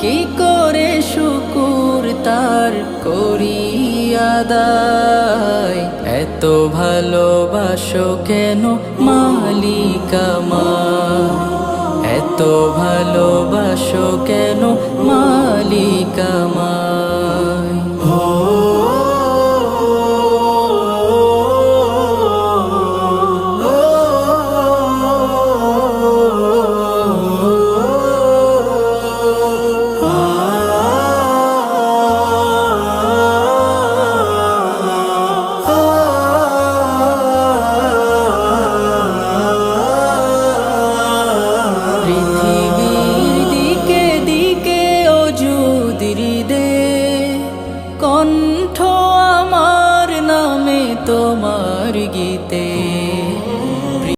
কি করে শুকুর তার করি আদায় এত ভালোবাসো কেন মালিকামা এত ভালোবাসো কেন তোমার গীতে।